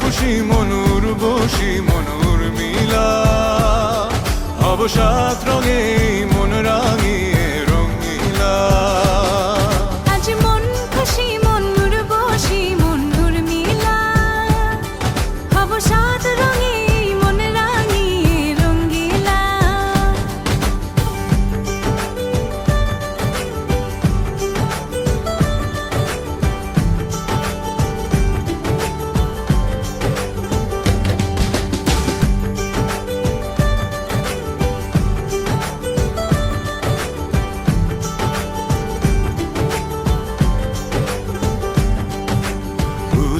খুশি মনুর বসি মনুর মিলা। অবসাদ রঙে মন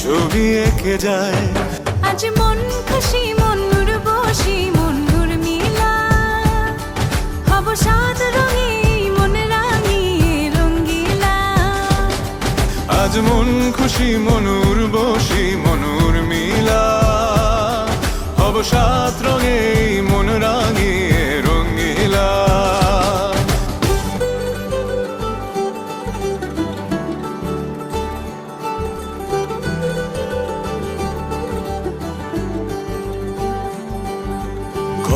ছবি এঁকে যায়। আজ মন খুশি মন বসি মন মিলা। হব সাত রঙে মন রাঙিয়ে রঙ্গিলা। আজ মন খুশি মনুর বসি মনুর মিলা। হব সাত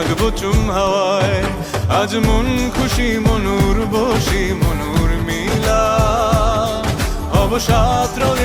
থাকব চুম হাওয়ায়। আজ মন খুশি মনুর বসি মনুর মিলা। অবসাত রঙে